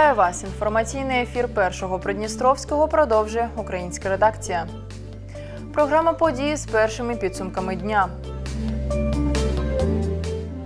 Вітаю вас! Інформаційний ефір першого Придністровського продовжує українська редакція. Програма події з першими підсумками дня.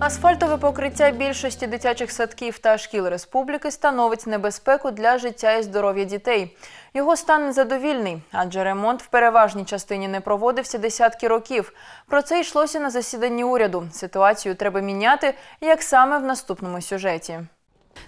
Асфальтове покриття більшості дитячих садків та шкіл республіки становить небезпеку для життя і здоров'я дітей. Його стан незадовільний, адже ремонт в переважній частині не проводився десятки років. Про це йшлося на засіданні уряду. Ситуацію треба міняти, як саме в наступному сюжеті.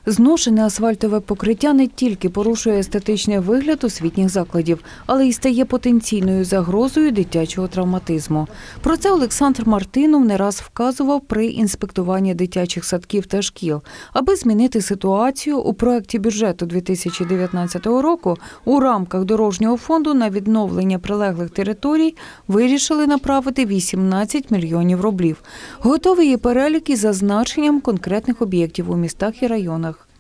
Зношене асфальтове покриття не тільки порушує естетичний вигляд освітніх закладів, але й стає потенційною загрозою дитячого травматизму. Про це Олександр Мартинов не раз вказував при інспектуванні дитячих садків та шкіл. Аби змінити ситуацію у проєкті бюджету 2019 року у рамках дорожнього фонду на відновлення прилеглих територій вирішили направити 18 мільйонів рублів. Готовий є перелік із зазначенням конкретних об'єктів у містах і районах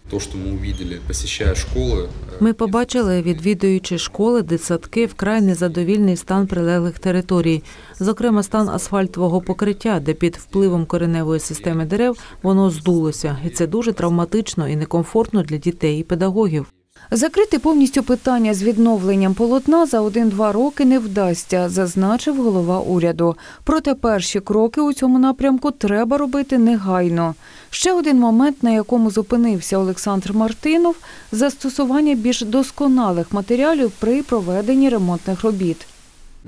То, что мы увидели, посещая школы, э, Ми побачили, відвідуючи школи, дитсадки, вкрай незадовільний стан прилеглих територій, зокрема стан асфальтового покриття, де під впливом кореневої системи дерев воно здулося, і це дуже травматично і некомфортно для дітей і педагогів. Закрити повністю питання з відновленням полотна за один-два роки не вдасться, зазначив голова уряду. Проте перші кроки у цьому напрямку треба робити негайно. Ще один момент, на якому зупинився Олександр Мартинов – застосування більш досконалих матеріалів при проведенні ремонтних робіт.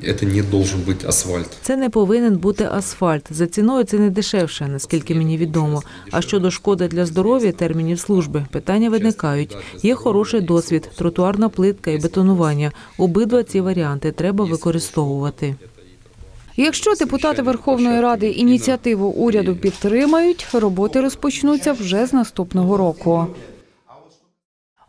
Это не должен быть асфальт. Це не повинен бути асфальт. За ціною це не дешевше, наскільки мені відомо. А щодо шкоди для здоров'я термінів служби, питання виникають. Є хороший досвід, тротуарна плитка і бетонування. Обидва ці варіанти треба використовувати. Якщо депутати Верховної Ради ініціативу уряду підтримають, роботи розпочнуться вже з наступного року.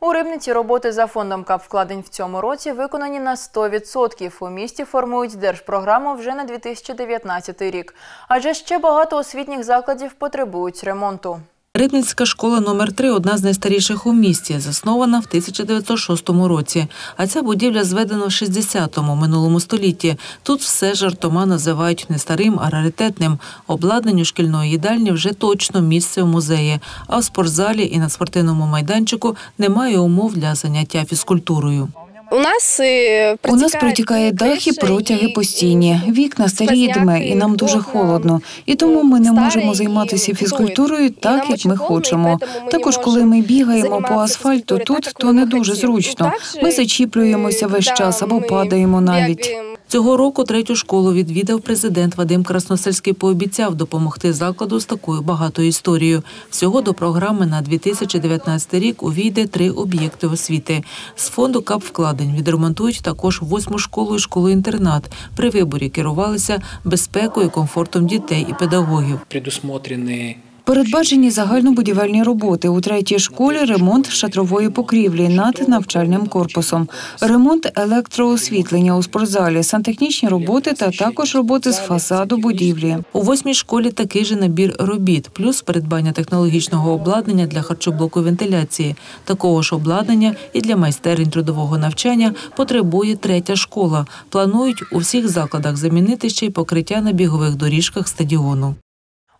У Рибниці роботи за фондом капвкладень в цьому році виконані на 100%. У місті формують держпрограму вже на 2019 рік. Адже ще багато освітніх закладів потребують ремонту. Рибницька школа номер 3 одна з найстаріших у місті, заснована в 1906 році. А ця будівля зведена в 60-му минулому столітті. Тут все жартома називають не старим, а раритетним. Обладнанню шкільної їдальні вже точно місце в музеї. А в спортзалі і на спортивному майданчику немає умов для заняття фізкультурою. У нас е, У нас протікає дах і протяги постійні. Вікна старі дме, і нам дуже холодно. І тому ми не можемо займатися фізкультурою так, як ми хочемо. Також, коли ми бігаємо по асфальту тут, то не дуже зручно. Ми зачіплюємося весь час або падаємо навіть. Цього року третю школу відвідав президент Вадим Красносельський. Пообіцяв допомогти закладу з такою багатою історією. Всього до програми на 2019 рік увійде три об'єкти освіти. З фонду КАП вкладень відремонтують також восьму школу і школу-інтернат. При виборі керувалися безпекою, комфортом дітей і педагогів. предусмотрены Передбачені загальнобудівельні роботи у третій школі ремонт шатрової покрівлі над навчальним корпусом, ремонт електроосвітлення у спортзалі, сантехнічні роботи та також роботи з фасаду будівлі. У восьмій школі такий же набір робіт, плюс придбання технологічного обладнання для харчоблоку вентиляції. Такого ж обладнання і для майстерень трудового навчання потребує третя школа. Планують у всіх закладах замінити ще й покриття на бігових доріжках стадіону.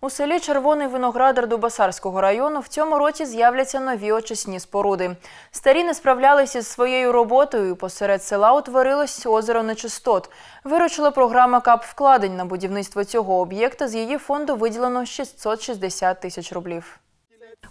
У селі Червоний Виноградар Дубасарського району в цьому році з'являться нові очисні споруди. Старі не справлялися з своєю роботою. Посеред села утворилось озеро нечистот. Виручила програма КАП вкладень на будівництво цього об'єкта. З її фонду виділено 660 тисяч рублів.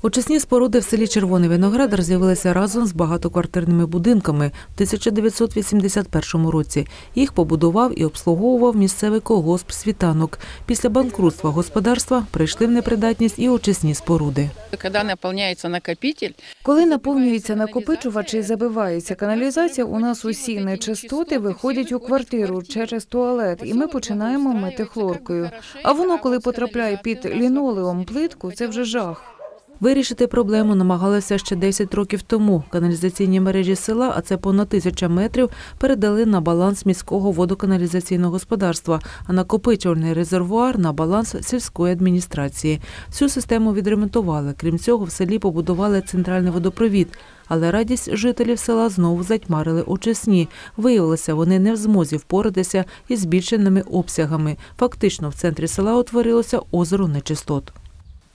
Очисні споруди в селі Червоний Виноградар з'явилися разом з багатоквартирними будинками в 1981 році. Їх побудував і обслуговував місцевий колгосп «Світанок». Після банкрутства господарства прийшли в непридатність і очисні споруди. Когда наполняется накопитель, Коли наповнюється накопичувач і забивається каналізація, у нас усі нечистоти виходять у квартиру через туалет, і ми починаємо мити хлоркою. А воно, коли потрапляє під лінолеум плитку, це вже жах. Вирішити проблему намагалися ще 10 років тому. Каналізаційні мережі села, а це понад тисяча метрів, передали на баланс міського водоканалізаційного господарства, а накопичувальний резервуар на баланс сільської адміністрації. Всю систему відремонтували. Крім цього, в селі побудували центральний водопровід. Але радість жителів села знову затьмарили очисні. Виявилося, вони не в змозі впоратися із збільшеними обсягами. Фактично, в центрі села утворилося озеро нечистот.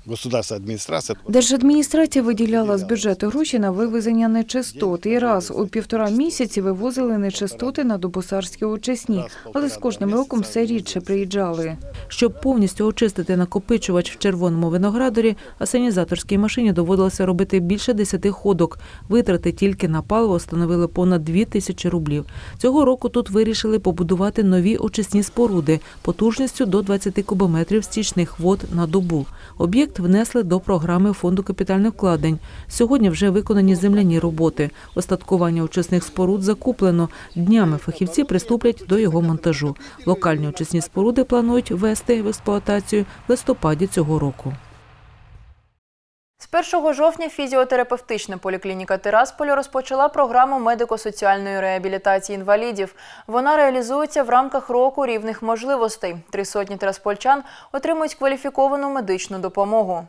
Государственная администрация. Держадміністрація виділяла з бюджету гроші на вивезення нечистот і раз у півтора місяці вивозили нечистоти на Дубосарські очисні, але з кожним роком все рідше приїжджали. Щоб повністю очистити накопичувач в червоному виноградарі, асенізаторській машині доводилося робити більше 10 ходок. Витрати тільки на паливо становили понад 2 тисячі рублів. Цього року тут вирішили побудувати нові очисні споруди потужністю до 20 кубометрів стічних вод на добу. Об'єкт внесли до програми фонду капітальних вкладень. Сьогодні вже виконані земляні роботи. Остаткування очисних споруд закуплено. Днями фахівці приступлять до його монтажу. Локальні очисні споруди планують ввести в експлуатацію в листопаді цього року. З 1 жовтня фізіотерапевтична поліклініка Тирасполю розпочала програму медико-соціальної реабілітації інвалідів. Вона реалізується в рамках року рівних можливостей. Три сотні тираспольчан отримують кваліфіковану медичну допомогу.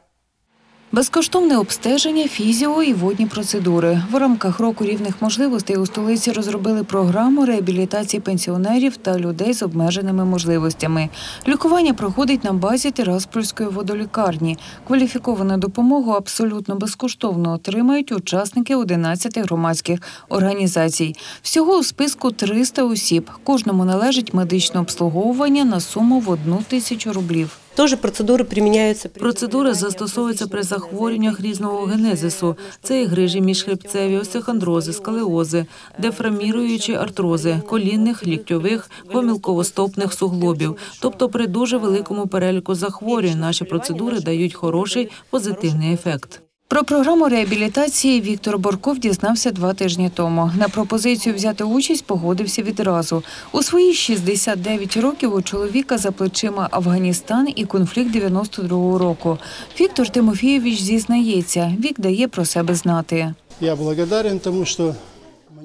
Безкоштовне обстеження, фізіо і водні процедури. В рамках року рівних можливостей у столиці розробили програму реабілітації пенсіонерів та людей з обмеженими можливостями. Лікування проходить на базі Тираспольської водолікарні. Кваліфіковану допомогу абсолютно безкоштовно отримають учасники 11 громадських організацій. Всього у списку 300 осіб. Кожному належить медичне обслуговування на суму в одну тисячу рублів. Тоже процедури приміняються при Процедури застосовуються при захворюваннях різного генезису. Це і грижі міжхребцеві, остеохондрози, скалеози, дефраміруючі артрози, колінних, ліктьових, помілковостопних суглобів. Тобто при дуже великому переліку захворювань наші процедури дають хороший позитивний ефект. Про програму реабілітації Віктор Борков дізнався два тижні тому. На пропозицію взяти участь погодився відразу. У свої 69 років у чоловіка за плечима Афганістан і конфлікт 92-го року. Віктор Тимофійович зізнається, вік дає про себе знати. Я благодарен тому, що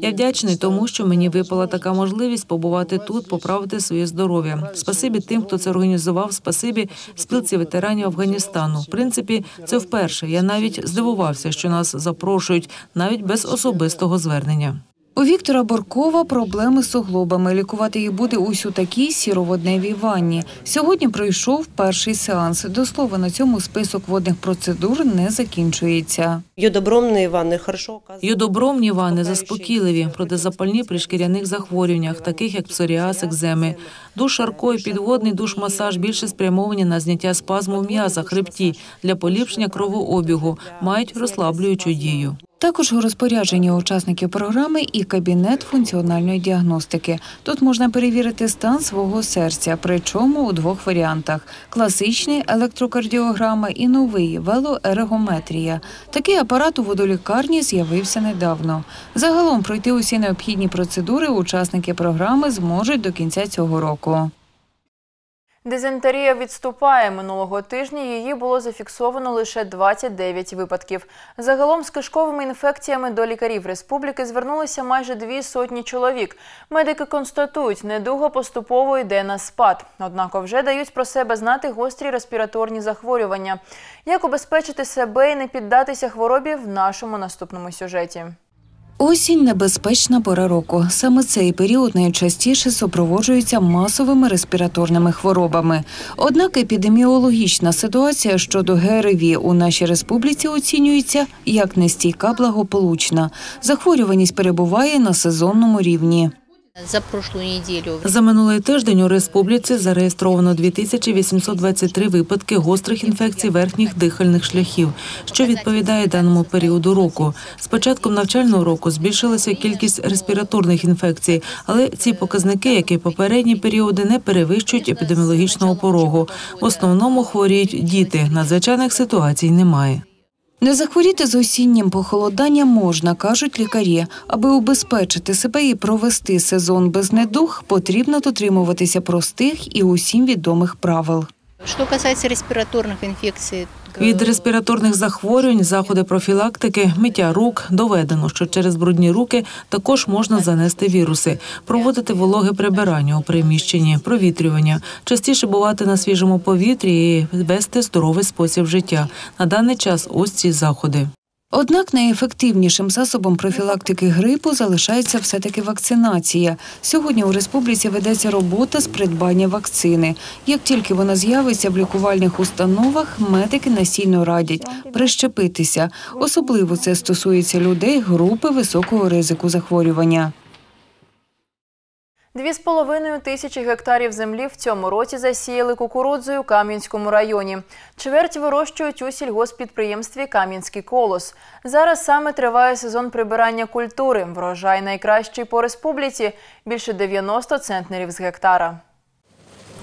Я вдячний тому, що мені випала така можливість побувати тут, поправити своє здоров'я. Спасибі тим, хто це організував. Спасибі спілці ветеранів Афганістану. В принципі, це вперше. Я навіть здивувався, що нас запрошують навіть без особистого звернення. У Віктора Боркова проблеми з суглобами. Лікувати їх буде ось у такій сіроводневій ванні. Сьогодні пройшов перший сеанс. До слова, на цьому список водних процедур не закінчується. йодобромні ванни хорошо. Йодобромні ванни заспокійливі, протизапальні при шкіряних захворюваннях, таких як псоріаз, екземи. Душ шарко і підводний душ-масаж більше спрямовані на зняття спазму в м'язах, хребті для поліпшення кровообігу, мають розслаблюючу дію. Також у розпорядженні учасників програми і кабінет функціональної діагностики. Тут можна перевірити стан свого серця, причому у двох варіантах: класичний електрокардіограма і новий велоергометрія. Такий апарат у водолікарні з'явився недавно. Загалом пройти усі необхідні процедури учасники програми зможуть до кінця цього року. Дизентерія відступає. Минулого тижня її було зафіксовано лише 29 випадків. Загалом з кишковими інфекціями до лікарів республіки звернулися майже дві сотні чоловік. Медики констатують, недуга поступово йде на спад. Однак вже дають про себе знати гострі респіраторні захворювання. Як убезпечити себе і не піддатися хворобі в нашому наступному сюжеті. Осінь небезпечна пора року. Саме цей період найчастіше супроводжується масовими респіраторними хворобами. Однак епідеміологічна ситуація щодо ГРВІ у нашій республіці оцінюється як нестійка благополучна. Захворюваність перебуває на сезонному рівні. За неделю За минулий тиждень у республіці зареєстровано 2823 випадки гострих інфекцій верхніх дихальних шляхів, що відповідає даному періоду року. З початком навчального року збільшилася кількість респіраторних інфекцій, але ці показники, як і попередні періоди, не перевищують епідеміологічного порогу. В основному хворіють діти. Надзвичайних ситуацій немає. Не захворіти з осіннім похолоданням можна, кажуть лікарі. Аби убезпечити себе і провести сезон без недуг, потрібно дотримуватися простих і усім відомих правил. Що касається респіраторних инфекций, Від респіраторних захворювань, заходи профілактики, миття рук доведено, що через брудні руки також можна занести віруси, проводити вологе прибирання у приміщенні, провітрювання, частіше бувати на свіжому повітрі і вести здоровий спосіб життя. На даний час ось ці заходи. Однак найефективнішим засобом профілактики грипу залишається все-таки вакцинація. Сьогодні у республіці ведеться робота з придбання вакцини. Як тільки вона з'явиться в лікувальних установах, медики насильно радять прищепитися. Особливо це стосується людей групи високого ризику захворювання. Дві з половиною тисячі гектарів землі в цьому році засіяли кукурудзою у Кам'янському районі. Чверть вирощують у сільгоспідприємстві Кам'янський колос. Зараз саме триває сезон прибирання культури. Врожай найкращий по республіці – більше 90 центнерів з гектара.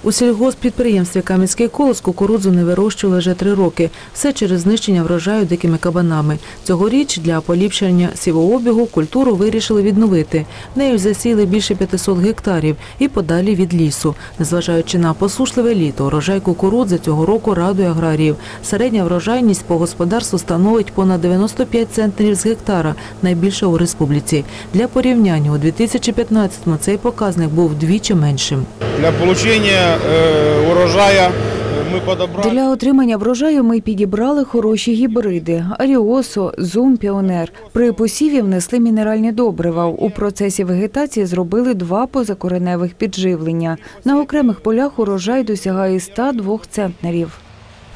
У сільгосппідприємстві Кам'янський колос кукурудзу не вирощували вже три роки. Все через знищення врожаю дикими кабанами. Цьогоріч для поліпшення сівообігу культуру вирішили відновити. Нею засіяли більше 500 гектарів і подалі від лісу. Незважаючи на посушливе літо, урожай кукурудзи цього року радує аграріїв. Середня врожайність по господарству становить понад 95 центнерів з гектара, найбільша у республіці. Для порівняння у 2015-му цей показник був вдвічі меншим. Для получения э, урожая э, мы подобрали... Для отримання врожаю ми підібрали хороші гібриди – Аріосо, Зум, Піонер. При посіві внесли мінеральні добрива. У процесі вегетації зробили два позакореневих підживлення. На окремих полях урожай досягає 102 центнерів.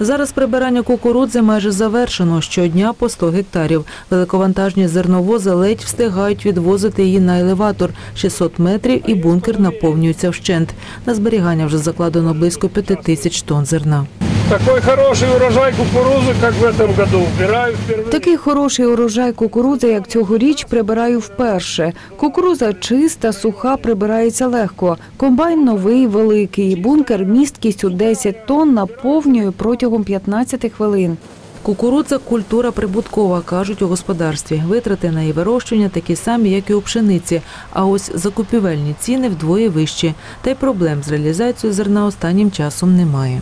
Зараз прибирання кукурудзи майже завершено. Щодня по 100 гектарів. Великовантажні зерновози ледь встигають відвозити її на елеватор 600 метрів і бункер наповнюється вщент. На зберігання вже закладено близько 5 тисяч тонн зерна. Такой хороший урожай кукурузы, как в этом году, убираю впервые. Такий хороший урожай кукурудзи, як цьогоріч, прибираю вперше. Кукуруза чиста, суха, прибирається легко. Комбайн новий, великий. Бункер місткістю 10 тонн наповнює протягом 15 хвилин. Кукурудза – культура прибуткова, кажуть у господарстві. Витрати на її вирощування такі самі, як і у пшениці. А ось закупівельні ціни вдвоє вищі. Та й проблем з реалізацією зерна останнім часом немає.